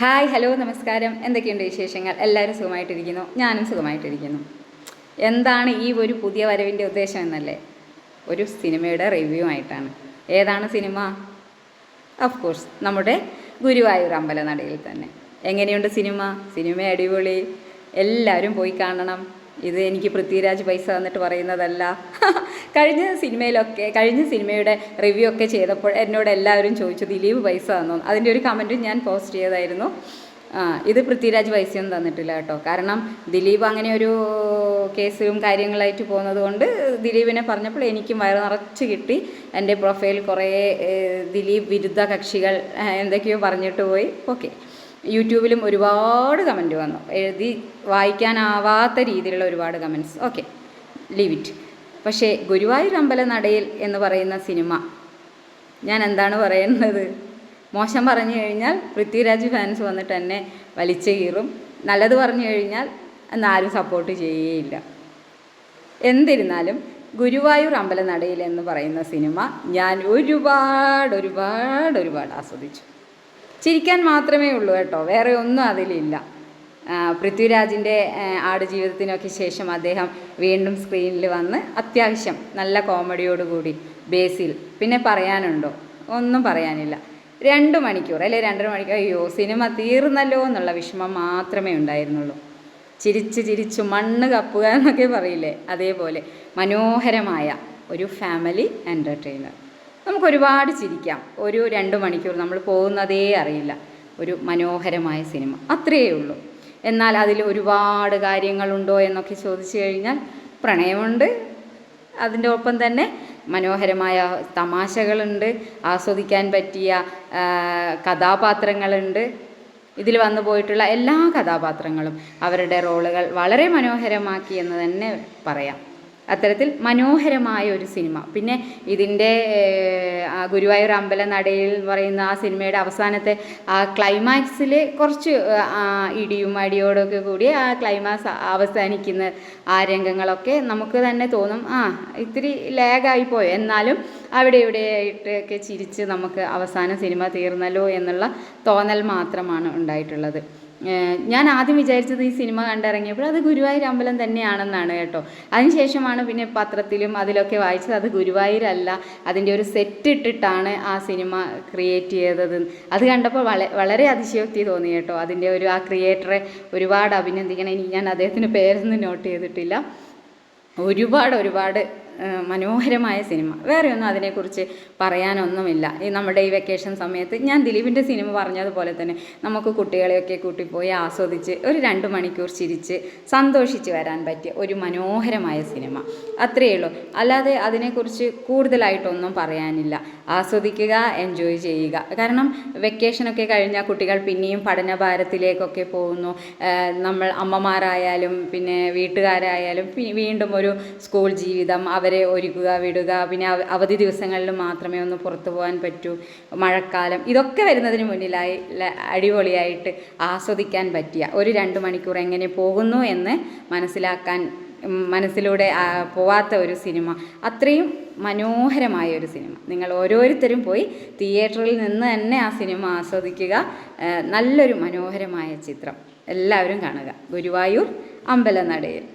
Hi hello നമസ്കാരം. എന്തൊക്കെയുണ്ട് വിശേഷങ്ങൾ? എല്ലാവരും സുഖമായിട്ടിരിക്കുന്നു. ഞാനും സുഖമായിട്ടിരിക്കുന്നു. എന്താണ് ഈ ഒരു പുതിയ വരവിന്റെ ഉദ്ദേശം എന്നല്ലേ? ഒരു സിനിമയുടെ റിവ്യൂ ആയിട്ടാണ്. ഏതാണ് സിനിമ? ഓഫ് കോഴ്സ് നമ്മുടെ ഗുരുവായൂർ അമ്പലനടയിൽ തന്നെ. എങ്ങനെയുണ്ട് സിനിമ? സിനിമ അടിപൊളി. എല്ലാവരും പോയി കാണണം. ഇത് എനിക്ക് പൃഥ്വിരാജ് പൈസ തന്നിട്ട് പറയുന്നതല്ല. കഴിഞ്ഞ സിനിമയിലൊക്കെ കഴിഞ്ഞ സിനിമയുടെ റിവ്യൂ ഒക്കെ ചെയ്തപ്പോൾ എന്നോട് എല്ലാവരും ചോദിച്ചു ദിലീപ് പൈസ തന്നു? അതിന്റെ ഒരു കമന്റും ഞാൻ പോസ്റ്റ് ചെയ്തായിരുന്നു ഇത് പൃഥ്വിരാജ് പൈസയൊന്നും തന്നിട്ടില്ല കേട്ടോ. കാരണം ദിലീപ് അങ്ങനെ ഒരു കേസിലും കാര്യങ്ങളായിട്ട് പോകുന്നത് കൊണ്ട് ദിലീപിനെ പറഞ്ഞപ്പോൾ എനിക്കും വയറ് നിറച്ച് കിട്ടി. എന്റെ പ്രൊഫൈൽ കുറേ ദിലീപ് വിരുദ്ധ കക്ഷികൾ എന്തൊക്കെയോ പറഞ്ഞിട്ട് പോയി. ഓക്കെ യൂട്യൂബിലും ഒരുപാട് കമന്റ് വന്നു. എഴുതി വായിക്കാനാവാത്ത രീതിയിലുള്ള ഒരുപാട് കമന്റ്സ് ഓക്കെ ലീവ് ഇറ്റ് പക്ഷേ ഗുരുവായൂർ അമ്പല നടയിൽ എന്ന് പറയുന്ന സിനിമ ഞാൻ എന്താണ് പറയുന്നത്? മോശം പറഞ്ഞു കഴിഞ്ഞാൽ പൃഥ്വിരാജ് ഫാൻസ് വന്നിട്ട് എന്നെ വലിച്ചു കീറും. നല്ലത് പറഞ്ഞു കഴിഞ്ഞാൽ അന്ന് ആരും സപ്പോർട്ട് ചെയ്യുകയില്ല. എന്നിരുന്നാലും ഗുരുവായൂർ അമ്പലനടയിൽ എന്ന് പറയുന്ന സിനിമ ഞാൻ ഒരുപാട് ഒരുപാട് ഒരുപാട് ആസ്വദിച്ചു. ചിരിക്കാൻ മാത്രമേ ഉള്ളൂ കേട്ടോ. വേറെ ഒന്നും അതിലില്ല. പൃഥ്വിരാജിന്റെ ആടുജീവിതത്തിനൊക്കെ ശേഷം അദ്ദേഹം വീണ്ടും സ്ക്രീനിൽ വന്ന് അത്യാവശ്യം നല്ല കോമഡിയോടുകൂടി ബേസിൽ പിന്നെ പറയാനുണ്ടോ? ഒന്നും പറയാനില്ല. രണ്ട് മണിക്കൂർ അല്ലെ? രണ്ടര മണിക്കൂർ. അയ്യോ സിനിമ തീർന്നല്ലോ എന്നുള്ള വിഷമം മാത്രമേ ഉണ്ടായിരുന്നുള്ളൂ. ചിരിച്ച് ചിരിച്ച് മണ്ണ് കപ്പുക എന്നൊക്കെ പറയില്ലേ? അതേപോലെ മനോഹരമായ ഒരു ഫാമിലി എന്റർടൈനർ നമുക്ക് ഒരുപാട് ചിരിക്കാം. ഒരു രണ്ട് മണിക്കൂർ നമ്മൾ പോകുന്നതേ അറിയില്ല. ഒരു മനോഹരമായ സിനിമ. അത്രയേ ഉള്ളൂ. എന്നാൽ അതിൽ ഒരുപാട് കാര്യങ്ങളുണ്ടോ എന്നൊക്കെ ചോദിച്ചു കഴിഞ്ഞാൽ പ്രണയമുണ്ട്. അതിന്റെ ഒപ്പം തന്നെ മനോഹരമായ തമാശകളുണ്ട്. ആസ്വദിക്കാൻ പറ്റിയ കഥാപാത്രങ്ങളുണ്ട്. ഇതിൽ വന്നു പോയിട്ടുള്ള എല്ലാ കഥാപാത്രങ്ങളും അവരുടെ റോളുകൾ വളരെ മനോഹരമാക്കി എന്ന് തന്നെ പറയാം. അത്തരത്തിൽ മനോഹരമായ ഒരു സിനിമ. പിന്നെ ഇതിന്റെ ഗുരുവായൂർ അമ്പല നടയിൽ പറയുന്ന ആ സിനിമയുടെ അവസാനത്തെ ആ ക്ലൈമാക്സിൽ കുറച്ച് ഇടിയും അടിയോടൊക്കെ കൂടി ആ ക്ലൈമാക്സ് അവസാനിക്കുന്ന ആ രംഗങ്ങളൊക്കെ നമുക്ക് തന്നെ തോന്നും ആ ഇത്തിരി ലാഗായി പോയോ. എന്നാലും അവിടെ ഇവിടെയായിട്ടൊക്കെ ചിരിച്ച് നമുക്ക് അവസാന സിനിമ തീർന്നല്ലോ എന്നുള്ള തോന്നൽ മാത്രമാണ് ഉണ്ടായിട്ടുള്ളത്. ഞാൻ ആദ്യം വിചാരിച്ചത് ഈ സിനിമ കണ്ടിറങ്ങിയപ്പോൾ അത് ഗുരുവായൂർ അമ്പലം തന്നെയാണെന്നാണ് കേട്ടോ. അതിനുശേഷമാണ് പിന്നെ പത്രത്തിലും അതിലൊക്കെ വായിച്ചത് അത് ഗുരുവായൂരല്ല അതിന്റെ ഒരു സെറ്റ് ഇട്ടിട്ടാണ് ആ സിനിമ ക്രിയേറ്റ് ചെയ്തത്. അത് കണ്ടപ്പോൾ വള വളരെ അതിശയോക്തി തോന്നി കേട്ടോ. അതിന്റെ ഒരു ആ ക്രിയേറ്ററെ ഒരുപാട് അഭിനന്ദിക്കണം. ഇനി ഞാൻ അദ്ദേഹത്തിന്റെ പേരൊന്നും നോട്ട് ചെയ്തിട്ടില്ല. ഒരുപാട് ഒരുപാട് മനോഹരമായ സിനിമ. വേറെയൊന്നും അതിനെക്കുറിച്ച് പറയാനൊന്നുമില്ല. ഈ നമ്മുടെ ഈ വെക്കേഷൻ സമയത്ത് ഞാൻ ദിലീപിന്റെ സിനിമ പറഞ്ഞതുപോലെ തന്നെ നമുക്ക് കുട്ടികളെയൊക്കെ കൂട്ടിപ്പോയി ആസ്വദിച്ച് ഒരു രണ്ട് മണിക്കൂർ ചിരിച്ച് സന്തോഷിച്ച് വരാൻ പറ്റിയ ഒരു മനോഹരമായ സിനിമ. അത്രയേ ഉള്ളൂ. അല്ലാതെ അതിനെക്കുറിച്ച് കൂടുതലായിട്ടൊന്നും പറയാനില്ല. ആസ്വദിക്കുക എൻജോയ് ചെയ്യുക. കാരണം വെക്കേഷനൊക്കെ കഴിഞ്ഞാൽ കുട്ടികൾ പിന്നെയും പഠനഭാരത്തിലേക്കൊക്കെ പോകുന്നു. നമ്മൾ അമ്മമാരായാലും പിന്നെ വീട്ടുകാരായാലും വീണ്ടും ഒരു സ്കൂൾ ജീവിതം അവരെ ഒരുക്കുക വിടുക. പിന്നെ അവധി ദിവസങ്ങളിൽ മാത്രമേ ഒന്ന് പുറത്തു പോകാൻ പറ്റൂ. മഴക്കാലം ഇതൊക്കെ വരുന്നതിന് മുന്നിലായി അടിപൊളിയായിട്ട് ആസ്വദിക്കാൻ പറ്റിയ ഒരു രണ്ട് മണിക്കൂർ എങ്ങനെ പോകുന്നു എന്ന് മനസ്സിലാക്കാൻ മനസ്സിലൂടെ പോവാത്ത ഒരു സിനിമ. അത്രയും മനോഹരമായ ഒരു സിനിമ. നിങ്ങൾ ഓരോരുത്തരും പോയി തിയേറ്ററിൽ നിന്ന് തന്നെ ആ സിനിമ ആസ്വദിക്കുക. നല്ലൊരു മനോഹരമായ ചിത്രം. എല്ലാവരും കാണുക. ഗുരുവായൂർ അമ്പലനടയിൽ.